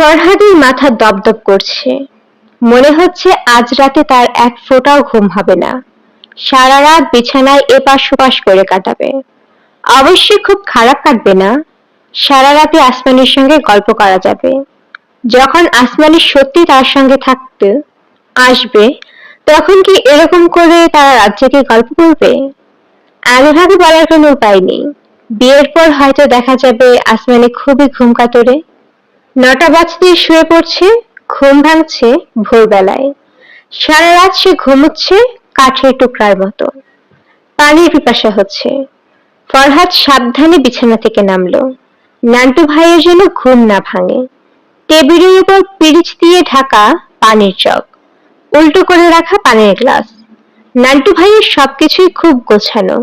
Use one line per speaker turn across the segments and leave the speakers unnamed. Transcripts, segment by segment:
ফরহাদের মাথা দপদপ করছে। মনে হচ্ছে আজ রাতে তার এক ফোঁটাও ঘুম হবে না। সারা রাত বিছানায় এপাশ ওপাশ করে কাটাবে। অবশ্যই খুব খারাপ কাটবে না। সারা রাতে আসমানির সঙ্গে গল্প করা যাবে। যখন আসমানি সত্যি তার সঙ্গে থাকতে আসবে, তখন কি এরকম করে তারা জেগে গল্প করবে? আগেভাগে বলার কোনো উপায় নেই। বিয়ের পর হয়তো দেখা যাবে আসমানি খুবই ঘুম কাতরে। নটা বাজতেই শুয়ে পড়ছে, ঘুম ভাঙছে ভোরবেলায়। সারা রাত সে ঘুমুচ্ছে কাঠের টুকরার মতো। পানির পিপাসা হচ্ছে। ফরহাদ সাবধানে বিছানা থেকে নামলো। নান্টু ভাইয়ের জন্য ঘুম না ভাঙে। টেবিলের উপর পিরিচ দিয়ে ঢাকা পানির জগ উল্টো করে রাখা পানির গ্লাস। নান্টু ভাইয়ের সবকিছুই খুব গোছানো।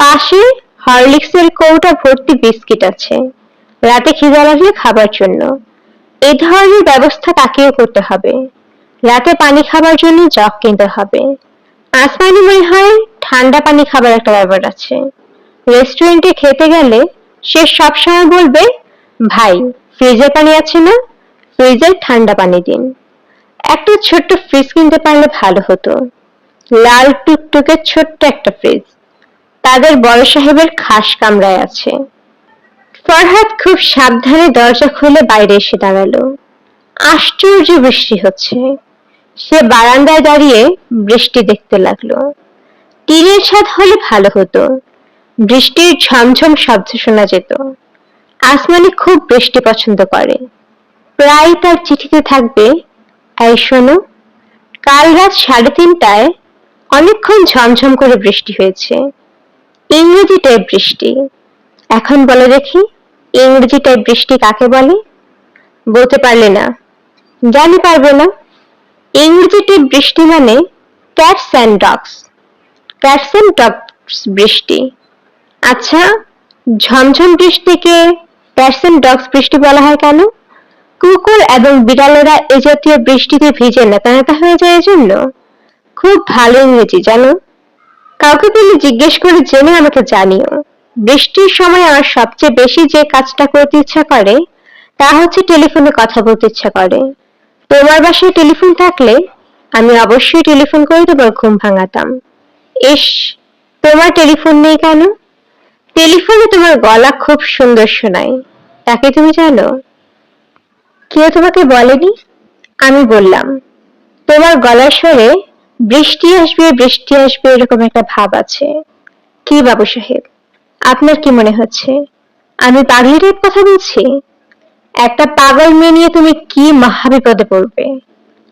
পাশে হরলিক্সের কৌটা ভর্তি বিস্কিট আছে। রাতে খিদা লাগলে খাবার জন্য। এই ধরনের ব্যবস্থা তাকেও করতে হবে। রাতে পানি খাবার জন্য জগ কিনতে হবে। আসমানি মনে হয় ঠান্ডা পানি খাবার একটা ব্যাপার আছে। রেস্টুরেন্টে খেতে গেলে সে সবসময় বলবে, ভাই, ফ্রিজে পানি আছে না? ফ্রিজের ঠান্ডা পানি দিন। একটা ছোট্ট ফ্রিজ কিনতে পারলে ভালো হতো। লাল টুকটুকে ছোট্ট একটা ফ্রিজ। তাদের বড় সাহেবের খাস কামরায় আছে। ফরহাদ খুব সাবধানে দরজা খুলে বাইরে এসে দাঁড়াল। আশ্চর্য বৃষ্টি হচ্ছে। সে বারান্দায় দাঁড়িয়ে বৃষ্টি দেখতে লাগল। টিনের ছাদ হলে ভালো হতো। বৃষ্টির ঝমঝম শব্দ শোনা যেত। আসমানি খুব বৃষ্টি পছন্দ করে। প্রায় তার চিঠিতে থাকবে, এই শোনো, কাল রাত সাড়ে তিনটায় অনেকক্ষণ ঝমঝম করে বৃষ্টি হয়েছে। ইংরেজি টাইপ বৃষ্টি। এখন বলে দেখি। ইংরেজি টাইপ বৃষ্টি কাকে বলে? বলতে পারলে না। জানি পারবে না। ইংরেজি টাইপ বৃষ্টি মানে cats and dogs cats and dogs বৃষ্টি। আচ্ছা ঝমঝম বৃষ্টিকে ক্যাটস অ্যান্ড ডগস বৃষ্টি বলা হয় কেন? কুকুর এবং বিড়ালেরা এ জাতীয় বৃষ্টিতে ভিজে নেতানেতা হয়ে যায় এজন্য। খুব ভালো ইংরেজি, জানো? কাউকে তুমি জিজ্ঞেস করে জেনে আমাকে জানিও। বৃষ্টির সময় আমার সবচেয়ে বেশি যে কাজটা করতে ইচ্ছা করে, তা হচ্ছে টেলিফোনে কথা বলতে ইচ্ছা করে। তোমার বাসায় টেলিফোন থাকলে আমি অবশ্যই টেলিফোন করে তোমার ঘুম ভাঙাতাম। ইস, তোমার টেলিফোন নেই কেন? টেলিফোনে তোমার গলা খুব সুন্দর শোনায়। তাকে তুমি জানো? কেউ তোমাকে বলেনি? আমি বললাম, তোমার গলার স্বরে বৃষ্টি আসবে বৃষ্টি আসবে এরকম একটা ভাব আছে। কি বাবু সাহেব? আপনার কি মনে হচ্ছে? আমি পাগলি টাইপ কথা বলছি? একটা পাগল মেয়ে নিয়ে তুমি কি মহাবিপদে পড়বে?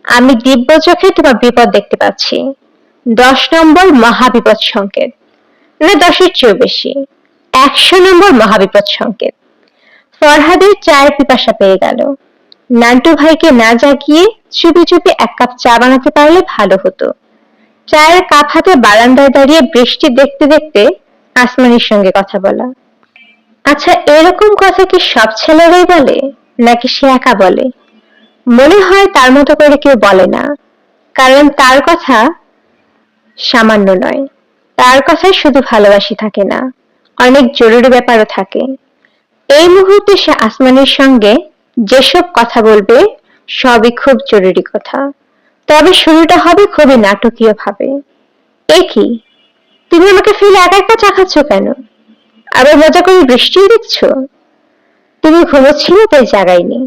আমি দিব্য চোখে তোমার বিপদ দেখতে পাচ্ছি। দশ নম্বর মহাবিপদ সংকেত। না, দশের চেয়েও বেশি। একশো নম্বর মহাবিপদ সংকেত। ফরহাদের চায়ের পিপাসা পেয়ে গেল। নান্টু ভাইকে না জাগিয়ে চুপি চুপি এক কাপ চা বানাতে পারলে ভালো হতো। চায়ের কাপ হাতে বারান্দায় দাঁড়িয়ে বৃষ্টি দেখতে দেখতে আসমানির সঙ্গে কথা বলা। আচ্ছা এরকম কথা কি সব ছেলেরাই বলে, নাকি সে একা বলে? মনে হয় তার মতো করে কেউ বলে না। কারণ তার কথা সামান্য নয়। তার কথায় শুধু ভালোবাসি থাকে না, অনেক জরুরি ব্যাপারও থাকে। এই মুহূর্তে সে আসমানের সঙ্গে যেসব কথা বলবে, সবই খুব জরুরি কথা। তবে শুরুটা হবে খুবই নাটকীয় ভাবে এ কি? তুমি আমাকে ফেলে একা একা চা খাচ্ছ কেন? আবার মজা করে বৃষ্টি দিচ্ছ? তুমি ঘুমোচ্ছিলে, তাই জাগাইনি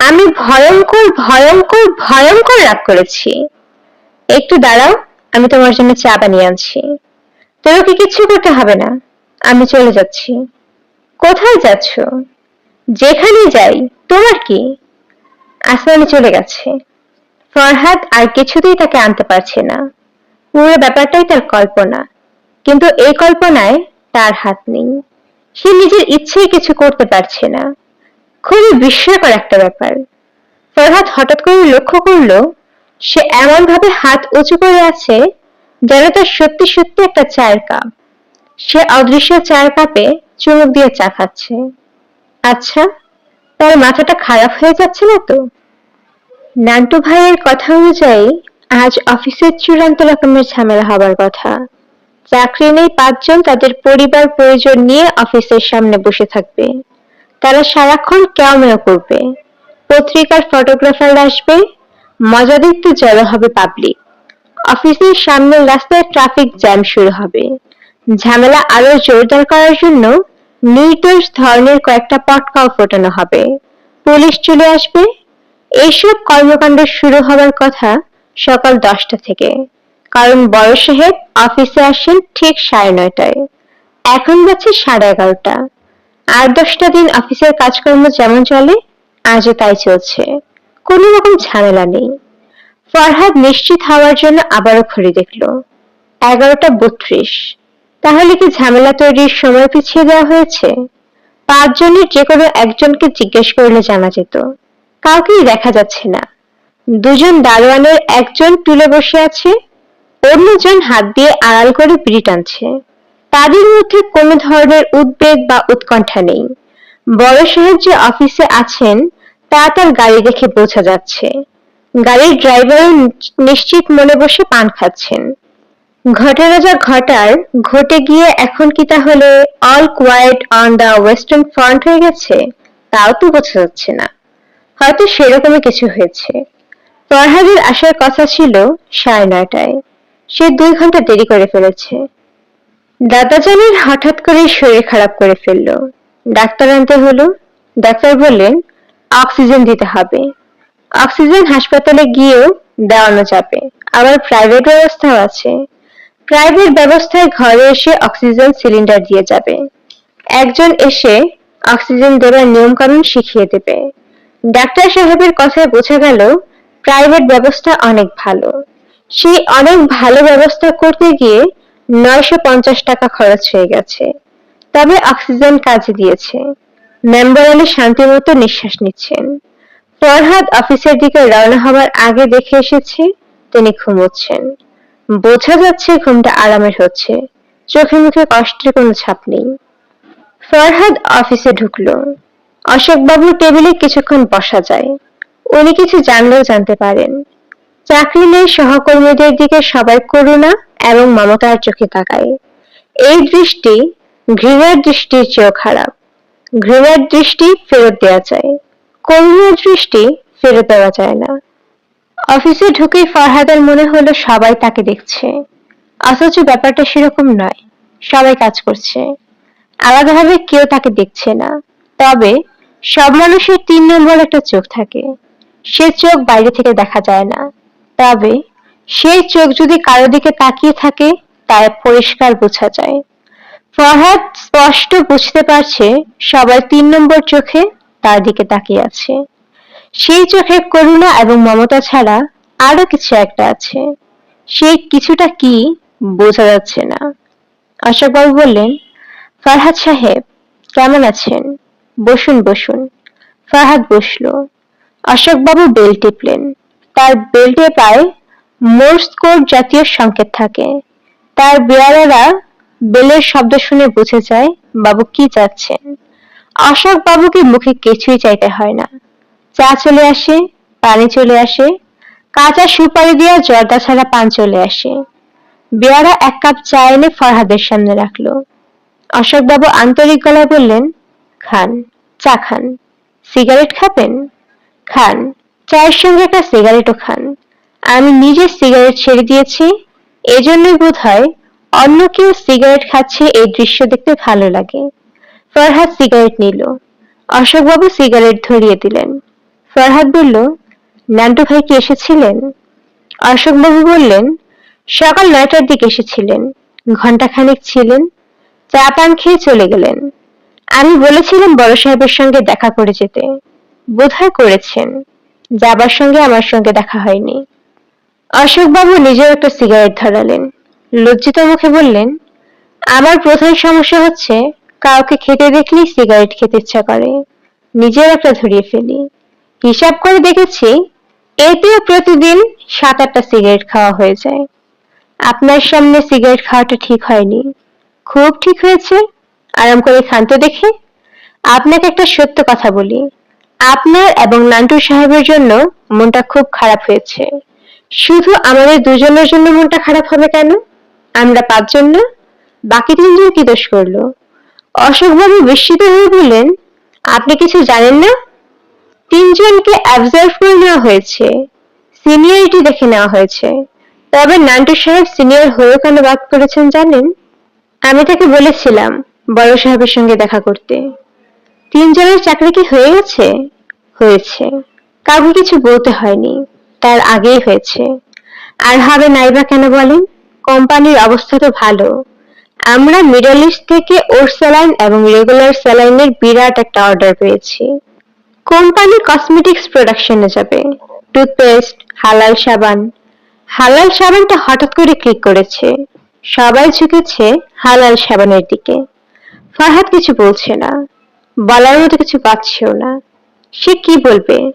আমি ভয়ঙ্কর ভয়ঙ্কর ভয়ঙ্কর রাগ করেছি। একটু দাঁড়াও, আমি তোমার জন্য চা বানিয়ে আনছি। তোমাকে কিচ্ছু করতে হবে না, আমি চলে যাচ্ছি। কোথায় যাচ্ছ? যেখানে যাই, তোমার কি? আসমানি চলে গেছে। ফরহাদ আর কিছুতেই তাকে আনতে পারছে না। পুরো ব্যাপারটাই তার কল্পনা। কিন্তু এই কল্পনায় তার হাত নেই। সে নিজের ইচ্ছেই কিছু করতে পারছে না। খুবই বিস্ময়কর একটা ব্যাপার। ফরহাদ হঠাৎ করে লক্ষ্য করল, সে এমন ভাবে হাত উঁচু করে আছে যেন তার সত্যি সত্যি একটা চায়ের কাপ। সে অদৃশ্য চায়ের কাপে চুমুক দিয়ে চা খাচ্ছে। আচ্ছা তার মাথাটা খারাপ হয়ে যাচ্ছে না তো? নান্টু ভাইয়ের কথা অনুযায়ী আজ অফিসের চূড়ান্ত রকমের ঝামেলা হবার কথা। চাকরি নেই পাঁচজন, তাদের পরিবার প্রয়োজন নিয়ে অফিসের সামনে বসে থাকবে। তারা সারাক্ষণ কেউ করবে। পত্রিকার ফটোগ্রাফার আসবে। মজা দেখতে জড়ো হবে পাবলিক অফিসের সামনের রাস্তায় ট্রাফিক জ্যাম শুরু হবে। ঝামেলা আরও জোরদার করার জন্য নির্দোষ ধরনের কয়েকটা পটকাও ফোটানো হবে। পুলিশ চলে আসবে। এইসব কর্মকাণ্ড শুরু হবার কথা সকাল দশটা থেকে। কারণ বড় সাহেব অফিসে আসেন ঠিক সাড়ে নয়টায়। এখন বাজছে সাড়ে এগারোটা। আর দশটা দিন অফিসের কাজকর্ম যেমন চলে, আজও তাই চলছে। কোনো রকম ঝামেলা নেই। ফরহাদ নিশ্চিত হওয়ার জন্য আবারও ঘড়ি দেখল। এগারোটা বত্রিশ। তাহলে কি ঝামেলা তৈরির সময় পিছিয়ে দেওয়া হয়েছে? পাঁচজনের যে কোনো একজনকে জিজ্ঞেস করলে জানা যেত। কাউকেই দেখা যাচ্ছে না। দুজন দারোয়ানের একজন টুলে বসে আছে, অন্যজন হাত দিয়ে আড়াল করে বিড়ি টানছে। তাদের মধ্যে কোনো ধরনের উদ্বেগ বা উৎকণ্ঠা নেই। বড় সাহেব যে অফিসে আছেন, তা তার গাড়ি দেখে বোঝা যাচ্ছে। গাড়ির ড্রাইভার নিশ্চিত মনে বসে পান খাচ্ছেন। ঘটনা যা ঘটার, ঘটে গিয়ে এখন কি তাহলে all quiet on the western front হয়ে গেছে? তাও তো বোঝা যাচ্ছে না। হয়তো সেরকমই কিছু হয়েছে। ফরহাদের আসার কথা ছিল সাড়ে নয়টায়। সে দুই ঘণ্টা দেরি করে ফেলেছে। দাদাজানের হঠাৎ করে শরীর খারাপ করে ফেলল। ডাক্তার আনতে হলো। ডাক্তার বললেন, অক্সিজেন দিতে হবে। অক্সিজেন হাসপাতালে গিয়েও দেওয়ানো যাবে। আবার প্রাইভেট ব্যবস্থাও আছে। প্রাইভেট ব্যবস্থায় ঘরে এসে অক্সিজেন সিলিন্ডার দিয়ে যাবে। একজন এসে অক্সিজেন দেওয়ার নিয়ম কানুন শিখিয়ে দেবে। ডাক্তার সাহেবের কথায় বোঝা গেল প্রাইভেট ব্যবস্থা অনেক ভালো। সেই অনেক ভালো ব্যবস্থা করতে গিয়ে নয়শো পঞ্চাশ টাকা খরচ হয়ে গেছে। তবে অক্সিজেন কাজে দিয়েছে। মেম্বার আলী শান্তি মতো নিঃশ্বাস নিচ্ছেন। ফরহাদ অফিসের দিকে রওনা হবার আগে দেখে এসেছে তিনি ঘুমোচ্ছেন। বোঝা যাচ্ছে ঘুমটা আরামের হচ্ছে। চোখে মুখে কষ্টের কোনো ছাপ নেই। ফরহাদ অফিসে ঢুকলো। অশোকবাবুর টেবিলে কিছুক্ষণ বসা যায়। উনি কিছু জানলেও জানতে পারেন। চাকরি নেই সহকর্মীদের দিকে সবাই করুণা এবং মমতার চোখে তাকায়। এই দৃষ্টি ঘৃণার দৃষ্টির চেয়েও খারাপ। ঘৃণার দৃষ্টি ফেরত দেওয়া যায় করুণার দৃষ্টি ফেরত দেওয়া যায় না। অফিসে ঢুকেই ফরহাদের মনে হলো সবাই তাকে দেখছে। অথচ ব্যাপারটা সেরকম নয়, সবাই কাজ করছে। আলাদাভাবে কেউ তাকে দেখছে না। তবে সব মানুষের তিন নম্বর একটা চোখ থাকে। সে চোখ বাইরে থেকে দেখা যায় না। তবে সেই চোখ যদি কারও দিকে তাকিয়ে থাকে তা পরিষ্কার বোঝা যায়। ফরহাদ স্পষ্ট বুঝতে পারছে সবাই তিন নম্বর চোখে তার দিকে তাকিয়ে আছে। সেই চোখে করুণা এবং মমতা ছাড়া আরও কিছু একটা আছে। সেই কিছুটা কি বোঝা যাচ্ছে না। অশোকবাবু বললেন, ফরহাদ সাহেব, কেমন আছেন? বসুন বসুন। ফরহাদ বসল। অশোকবাবু বেল টিপলেন। তার বেল্টে প্রায় মোর্স কোড জাতীয় সংকেত থাকে। তার বেয়ারারা বেলের শব্দ শুনে বুঝে যায়, বাবু কি চাচ্ছেন? অশোক বাবুকে মুখে কিছুই চাইতে হয় না। চা চলে আসে, পানি চলে আসে, কাঁচা সুপারি দেওয়া জর্দা ছাড়া পান চলে আসে। বেয়ারা এক কাপ চা এনে ফরহাদের সামনে রাখল। অশোকবাবু আন্তরিক গলায় বললেন, খান, চা খান। সিগারেট খাবেন? খান। চায়ের সঙ্গে একটা সিগারেটও খান। আমি নিজে সিগারেট ছেড়ে দিয়েছি। এজন্যই বোধ হয় অন্য কেউ সিগারেট খাচ্ছে এই দৃশ্য দেখতে ভালো লাগে। ফরহাদ সিগারেট নিল। অশোকবাবু সিগারেট ধরিয়ে দিলেন। ফরহাদ বলল, নান্টু ভাই কি এসেছিলেন? অশোকবাবু বললেন, সকাল নয়টার দিকে এসেছিলেন। ঘন্টাখানেক ছিলেন। চা পান খেয়ে চলে গেলেন। আমি বলেছিলাম বড় সাহেবের সঙ্গে দেখা করে যেতে। বোধহয় করেছেন। যাবার সঙ্গে আমার সঙ্গে দেখা হয়নি। অশোকবাবু নিজেও একটা সিগারেট ধরালেন। লজ্জিত মুখে বললেন, আমার প্রধান সমস্যা হচ্ছে, কাউকে খেতে দেখলেই সিগারেট খেতে ইচ্ছা করে। নিজের একটা ধরিয়ে ফেলি। হিসাব করে দেখেছি, এতেও প্রতিদিন সাত আটটা সিগারেট খাওয়া হয়ে যায়। আপনার সামনে সিগারেট খাওয়াটা ঠিক হয়নি। খুব ঠিক হয়েছে। আরাম করে খান তো দেখি, আপনাকে একটা সত্য কথা বলি। আপনার এবং নান্টু সাহেবের জন্য মনটা খুব খারাপ হয়েছে। শুধু আমাদের দুজনের জন্য মনটা খারাপ হবে কেন? আমরা পাঁচজন না, বাকি তিনজন কি দোষ করল? অশোকবাবু বিস্মিত হয়ে বললেন, আপনি কিছু জানেন না? তিনজনকে অবজার্ভ করে নেওয়া হয়েছে সিনিয়রিটি দেখে নেওয়া হয়েছে। তবে নান্টু সাহেব সিনিয়র হয়েও কেন বাদ করেছেন জানেন? আমি তাকে বলেছিলাম বড় সাহেবের সঙ্গে দেখা করতে। তিনজনের চাকরি কি হয়ে গেছে? হয়েছে। কাউকে কিছু বলতে হয়নি। তার আগেই হয়েছে। আর হবে নাইবা কেন বলেন? কোম্পানির অবস্থা তো ভালো। আমরা মিডল ইস্ট থেকে ওর স্যালাইন এবং রেগুলার স্যালাইনের বিরাট একটা অর্ডার পেয়েছি। কোম্পানি কসমেটিক্স প্রোডাকশনে যাবে। টুথপেস্ট হালাল সাবান। হালাল সাবানটা হঠাৎ করে ক্লিক করেছে। সবাই ঝুঁকেছে হালাল সাবানের দিকে। ফারহাদ কিছু বলছে না। বলার মতো কিছু পাচ্ছেও না। সে কি বলবে?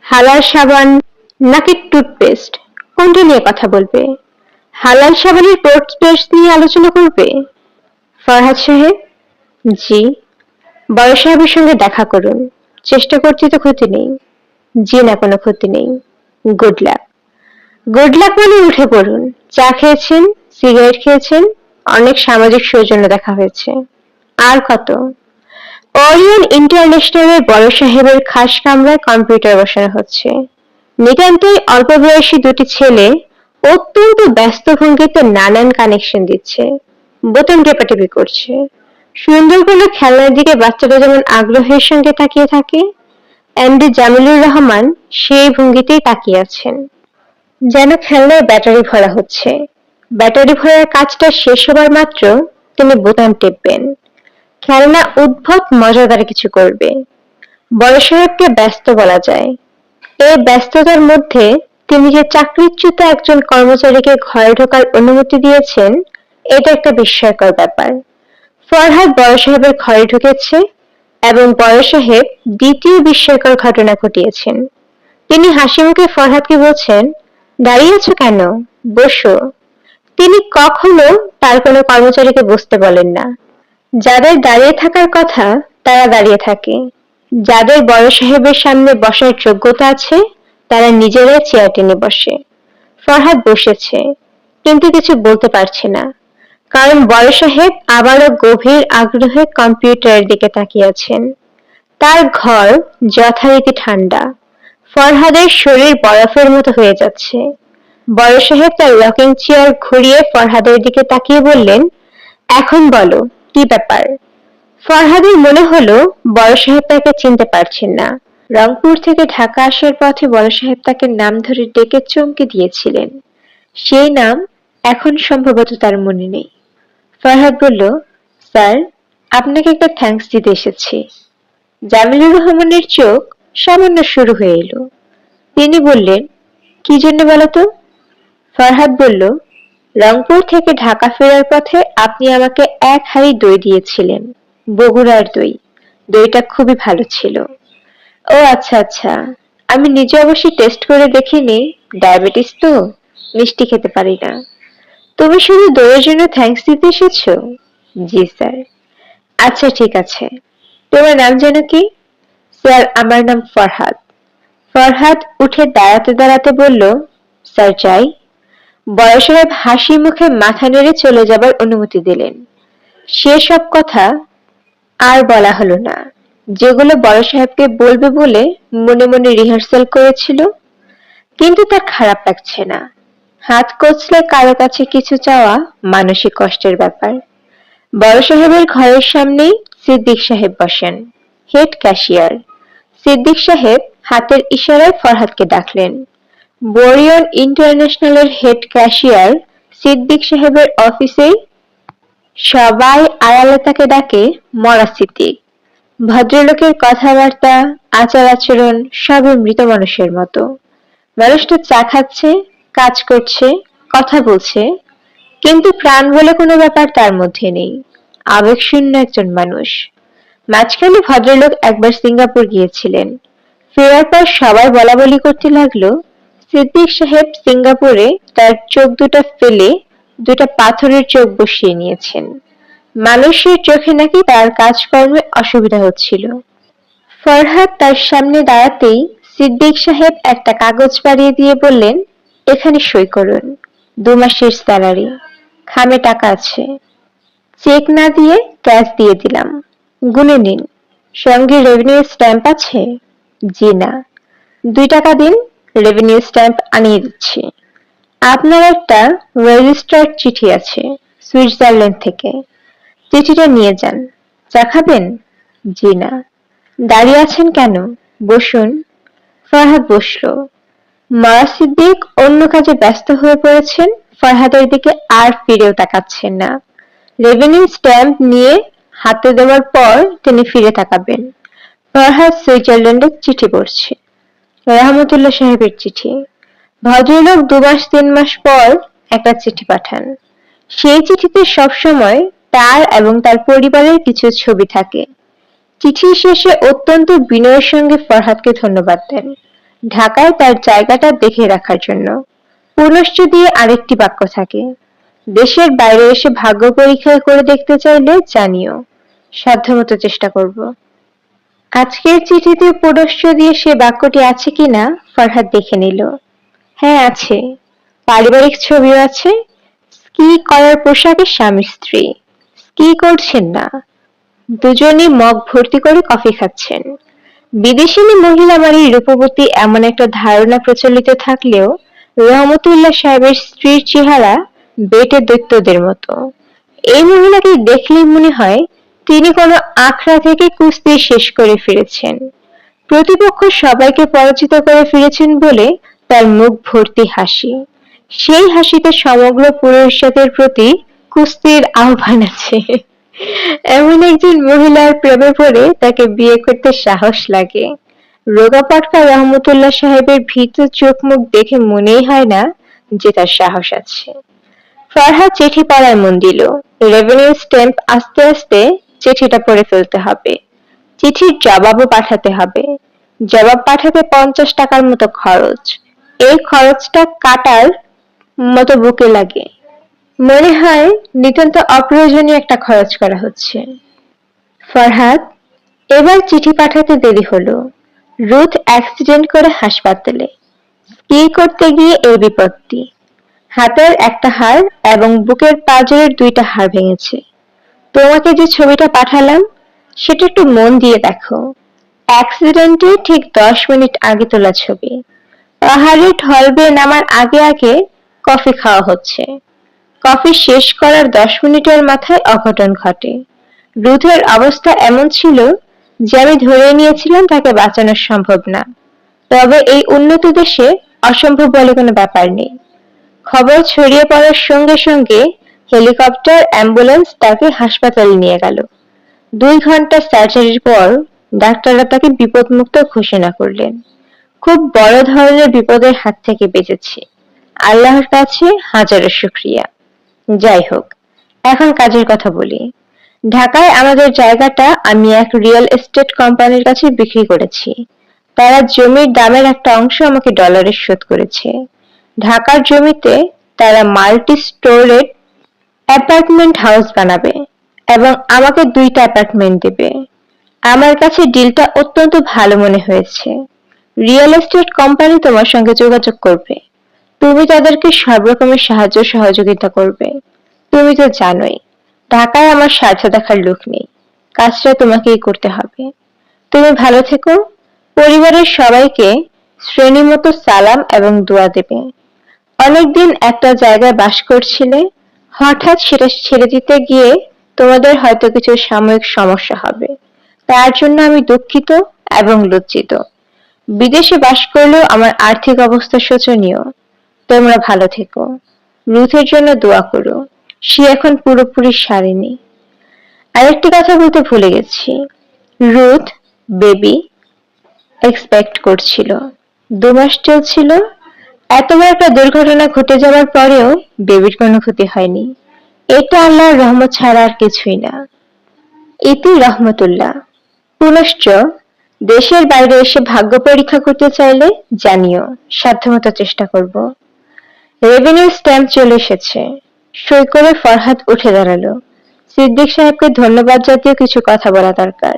হালাল সাবান নাকি টুথপেস্ট? কোনটা নিয়ে কথা বলবে? হালাল সাবানের টুথপেস্ট নিয়ে আলোচনা করবে? ফরহাদ সাহেব? জি। বড় সাহেবের সঙ্গে দেখা করুন। চেষ্টা করছি তো ক্ষতি নেই। জি না, কোনো ক্ষতি নেই। গুড লাক গুড লাক মানে উঠে পড়ুন। চা খেয়েছেন? সিগারেট খেয়েছেন? অনেক সামাজিক সৌজন্য দেখা হয়েছে। আর কত? ওরিয়ন ইন্টারন্যাশনালের বড় সাহেবের খাস কামরায় কম্পিউটার বসানো হচ্ছে। নিতান্তই অল্প বয়সী দুটি ছেলে অত্যন্ত ব্যস্ত ভঙ্গিতে নানান কানেকশন দিচ্ছে। বোতাম টেপাটেপি করছে। সুন্দর কোনো খেলনার দিকে বাচ্চাটা যেমন আগ্রহের সঙ্গে তাকিয়ে থাকে এমডি জামিলুর রহমান সেই ভঙ্গিতেই তাকিয়ে আছেন। যেন খেলনায় ব্যাটারি ভরা হচ্ছে। ব্যাটারি ভরার কাজটা শেষ হবার মাত্র তিনি বোতাম টেপবেন। খেলনা উদ্ভব মজাদার কিছু করবে। বড় সাহেবকে ব্যস্ত বলা যায়। এই ব্যস্ততার মধ্যে তিনি যে চাকরিচ্যুত একজন কর্মচারীকে ঘরে ঢোকার অনুমতি দিয়েছেন, এটা একটা বিস্ময়কর ব্যাপার। ফরহাদ বড় সাহেবের ঘরে ঢুকেছে এবং বড় সাহেব দ্বিতীয় বিস্ময়কর ঘটনা ঘটিয়েছেন। তিনি হাসি মুখে ফরহাদকে বলছেন, দাঁড়িয়ে আছো কেন? বসো। তিনি কখনো তার কোনো কর্মচারীকে বসতে বলেন না। যাদের দাঁড়িয়ে থাকার কথা, তারা দাঁড়িয়ে থাকে। যাদের বড় সাহেবের সামনে বসার যোগ্যতা আছে, তারা নিজেরাই চেয়ার টেনে বসে। ফরহাদ বসেছে, কিন্তু কিছু বলতে পারছে না। কারণ বড় সাহেব আবারও গভীর আগ্রহে কম্পিউটারের দিকে তাকিয়ে আছেন। তার ঘর যথারীতি ঠান্ডা। ফরহাদের শরীর বরফের মতো হয়ে যাচ্ছে। বড় সাহেব তার রকিং চেয়ার ঘুরিয়ে ফরহাদের দিকে তাকিয়ে বললেন, এখন বলো কি ব্যাপার। ফরহাদের মনে হলো বড় সাহেব তাকে চিনতে পারছেন না। রংপুর থেকে ঢাকা আসার পথে বড় সাহেব তাকে নাম ধরে ডেকে চমকে দিয়েছিলেন। সেই নাম এখন সম্ভবত তার মনে নেই। ফরহাদ বলল, স্যার, আপনাকে একটা থ্যাঙ্কস দিতে এসেছি। জামিলুর রহমানের চোখ সামান্য শুরু হয়ে এলো। তিনি বললেন, কি জন্য বলতো ফরহাদ বলল রংপুর থেকে ঢাকা ফেরার পথে আপনি আমাকে এক হাড়ি দই দিয়েছিলেন, বগুড়ার দই। দইটা খুবই ভালো ছিল। ও আচ্ছা আচ্ছা। আমি নিজে অবশ্যই টেস্ট করে দেখিনি। ডায়াবেটিস তো, মিষ্টি খেতে পারি না। তুমি শুধু দইয়ের জন্য থ্যাঙ্কস দিতে এসেছ? জি, স্যার। আচ্ছা ঠিক আছে। তোমার নাম যেন কি? স্যার, আমার নাম ফরহাদ। ফরহাদ উঠে দাঁড়াতে দাঁড়াতে বলল, স্যার, যাই। বড় সাহেব হাসি মুখে মাথা নেড়ে চলে যাবার অনুমতি দিলেন। সে সব কথা আর বলা হলো না। যেগুলো বড় সাহেবকে বলবে বলে মনে মনে রিহার্সাল করেছিল, কিন্তু তার খারাপ লাগছে না। হাত কচলে কারও কাছে কিছু চাওয়া মানসিক কষ্টের ব্যাপার। বড় সাহেবের ঘরের সামনেই সিদ্দিক সাহেব বসেন, হেড ক্যাশিয়ার। সিদ্দিক সাহেব হাতের ইশারায় ফরহাদকে ডাকলেন বরিয়ন ইন্টারন্যাশনালের হেড ক্যাশিয়ার সিদ্দিক সাহেবের অফিসেই সবাই আড়ালে তাকে ডাকে মরা সিদ্দিক। ভদ্রলোকের কথাবার্তা আচার আচরণ সবই মৃত মানুষের মতো। মানুষটা চা খাচ্ছে, কাজ করছে, কথা বলছে, কিন্তু প্রাণ বলে কোনো ব্যাপার তার মধ্যে নেই। আবেগশূন্য একজন মানুষ। মাঝখানে ভদ্রলোক একবার সিঙ্গাপুর গিয়েছিলেন। ফেরার পর সবাই বলা বলি করতে লাগল সিদ্দিক সাহেব সিঙ্গাপুরে তার চোখ দুটা ফেলে দুটা পাথরের চোখ বসিয়ে নিয়েছেন। মানুষের চোখে নাকি তার কাজকর্মে অসুবিধা হচ্ছিল। ফরহাদ তার সামনে দাঁড়াতেই সিদ্দিক সাহেব একটা কাগজ বাড়িয়ে দিয়ে বললেন, এখানে সই করুন, দু মাসের স্যালারি, খামে টাকা আছে। চেক না দিয়ে ক্যাশ দিয়ে দিলাম, গুনে নিন। সঙ্গে রেভিনিউ স্ট্যাম্প আছে? জি না। দুই টাকা দিন। রেভিনিউ স্ট্যাম্প আনিয়ে দিচ্ছি। আপনার একটা রেজিস্টার্ড চিঠি আছে সুইজারল্যান্ড থেকে। চিঠিটা নিয়ে যান। চা খাবেন? জি না। দাঁড়িয়ে আছেন কেন? বসুন। ফরহাদ বসল। মা সিদ্দিক অন্য কাজে ব্যস্ত হয়ে পড়েছেন। ফরহাদের দিকে আর ফিরেও তাকাচ্ছেন না। রেভিনিউ স্ট্যাম্প নিয়ে হাতে দেওয়ার পর তিনি ফিরে তাকাবেন। ফরহাদ সুইজারল্যান্ডের চিঠি পড়ছে। রহমতুল্লাহ সাহেবের চিঠি। ভদ্রলোক দু মাস তিন মাস পর একটা চিঠি পাঠান। সেই চিঠিতে সবসময় তার এবং তার পরিবারের কিছু ছবি থাকে। চিঠি শেষে অত্যন্ত বিনয়ের সঙ্গে ফরহাদকে ধন্যবাদ দেন। ঢাকায় তার জায়গাটা দেখে রাখার জন্য। পুনশ্চ দিয়ে আরেকটি বাক্য থাকে। দেশের বাইরে এসে ভাগ্য পরীক্ষা করে দেখতে চাইলে জানিও, সাধ্যমতো চেষ্টা করব। আজকের চিঠিতে পুনশ্চ দিয়ে সে বাক্যটি আছে কিনা ফরহাদ দেখে নিল। হ্যাঁ আছে। পারিবারিক ছবিও আছে। স্কি করার পোশাকে স্বামী স্ত্রী। স্কি করছেন না। দুজনই মগ ভর্তি করে কফি খাচ্ছেন। বিদেশিনী মহিলা বাড়ির রূপবতী এমন একটা ধারণা প্রচলিত থাকলেও রহমতুল্লাহ সাহেবের স্ত্রীর চেহারা বেটে দৈত্যদের মতো। এই মহিলাকে দেখলেই মনে হয় তিনি কোনো আখড়া থেকে কুস্তি শেষ করে ফিরেছেন। প্রতিপক্ষ সবাইকে পরাজিত করে ফিরেছেন বলে তার মুখ ভর্তি হাসি। সেই হাসিতে সমগ্র পুরুষদের প্রতি কুস্তির আহ্বান আছে। এমন একজন মহিলার প্রেমে পড়ে তাকে বিয়ে করতে সাহস লাগে। রোগাপাটকা রহমতুল্লাহ সাহেবের ভীত চোখ মুখ দেখে মনেই হয় না যে তার সাহস আছে। ফরহাদ চিঠি পড়ায় মন দিল রেভিনিউ স্ট্যাম্প আস্তে আস্তে চিঠিটা পড়ে ফেলতে হবে। চিঠির জবাবও পাঠাতে হবে। জবাব পাঠাতে পঞ্চাশ টাকার মতো খরচ। এই খরচটা কাটার মতো বুকে লাগে। মনে হয় নিতান্ত অপ্রয়োজনীয় একটা খরচ করা হচ্ছে। ফরহাদ, এবার চিঠি পাঠাতে দেরি হলো। রুথ অ্যাক্সিডেন্ট করে হাসপাতালে। স্কি করতে গিয়ে এই বিপত্তি। হাতের একটা হাড় এবং বুকের পাঁজরের দুইটা হাড় ভেঙেছে। তোমাকে যে ছবিটা পাঠালাম, সেটা একটু মন দিয়ে দেখো। অ্যাক্সিডেন্টে ঠিক দশ মিনিট আগে তোলা ছবি। পাহাড়ে ঢল বেয়ে নামার আগে আগে কফি খাওয়া হচ্ছে। কফি শেষ করার দশ মিনিটের মাথায় অঘটন ঘটে। রুথের অবস্থা এমন ছিল যে আমি ধরে নিয়েছিলাম তাকে বাঁচানো সম্ভব না। তবে এই উন্নত দেশে অসম্ভব বলে কোনো ব্যাপার নেই। খবর ছড়িয়ে পড়ার সঙ্গে সঙ্গে হেলিকপ্টার, অ্যাম্বুলেন্স তাকে হাসপাতালে নিয়ে গেল। দুই ঘণ্টা সার্জারির পর ডাক্তাররা তাকে বিপদমুক্ত ঘোষণা করলেন। খুব বড় ধরনের বিপদের হাত থেকে বেঁচেছে। আল্লাহর কাছে হাজারো শুক্রিয়া। যাই হোক, এখন কাজের কথা বলি। ঢাকায় আমাদের জায়গাটা আমি এক রিয়েল এস্টেট কোম্পানির কাছে বিক্রি করেছি। তারা জমির দামের একটা অংশ আমাকে ডলারে শোধ করেছে। ঢাকার জমিতে তারা মাল্টি স্টোরেড অ্যাপার্টমেন্ট হাউস বানাবে এবং আমাকে দুইটা অ্যাপার্টমেন্ট দেবে। আমার কাছে ডিলটা অত্যন্ত ভালো মনে হয়েছে। রিয়েল এস্টেট কোম্পানি তোমার সঙ্গে যোগাযোগ করবে। তুমি তাদেরকে সব রকমের সাহায্য সহযোগিতা করবে। তুমি তো জানোই, ঢাকায় আমার স্বার্থ দেখার লোক নেই। কাজটা তোমাকেই করতে হবে। তুমি ভালো থেকো। পরিবারের সবাইকে শ্রেণীমতো সালাম এবং দোয়া দেবে। অনেকদিন একটা জায়গায় বাস করছিলে হঠাৎ সেটা ছেড়ে দিতে গিয়ে তোমাদের হয়তো কিছু সাময়িক সমস্যা হবে। তার জন্য আমি দুঃখিত এবং লজ্জিত। বিদেশে বাস করলেও আমার আর্থিক অবস্থা শোচনীয়। তোমরা ভালো থেকো। রুথের জন্য দোয়া করো। সে এখন পুরোপুরি সারেনি। আরেকটি কথা বলতে ভুলে গেছি। রুথ, বেবি এক্সপেক্ট করছিল। দু মাস চলছিল এত বড় একটা দুর্ঘটনা ঘটে যাওয়ার পরেও বেবির কোনো ক্ষতি হয়নি। এটা আল্লাহর রহমত ছাড়া আর কিছুই না। ইতি রহমতুল্লাহ। পুনশ্চ দেশের বাইরে এসে ভাগ্য পরীক্ষা করতে চাইলে জানিও, সাধ্যমতো চেষ্টা করব। রেভিনিউ স্ট্যাম্প চলে এসেছে। সই করে ফরহাদ উঠে দাঁড়াল। সিদ্দিক সাহেবকে ধন্যবাদ জাতীয় কিছু কথা বলা দরকার।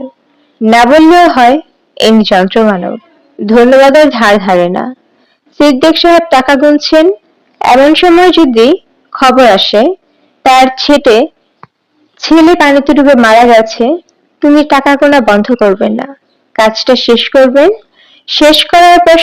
না বললেও হয়, এমনি যন্ত্র মানব ধন্যবাদের ধার ধারে না। সিদ্দিক সাহেব টাকা গুনছেন। এমন সময় যদি খবর আসে, তার ছেটে ছেলে পানিতে ডুবে মারা গেছে, তুমি টাকা গোনা বন্ধ করবেন না। কাজটা শেষ করবেন। শেষ করার পর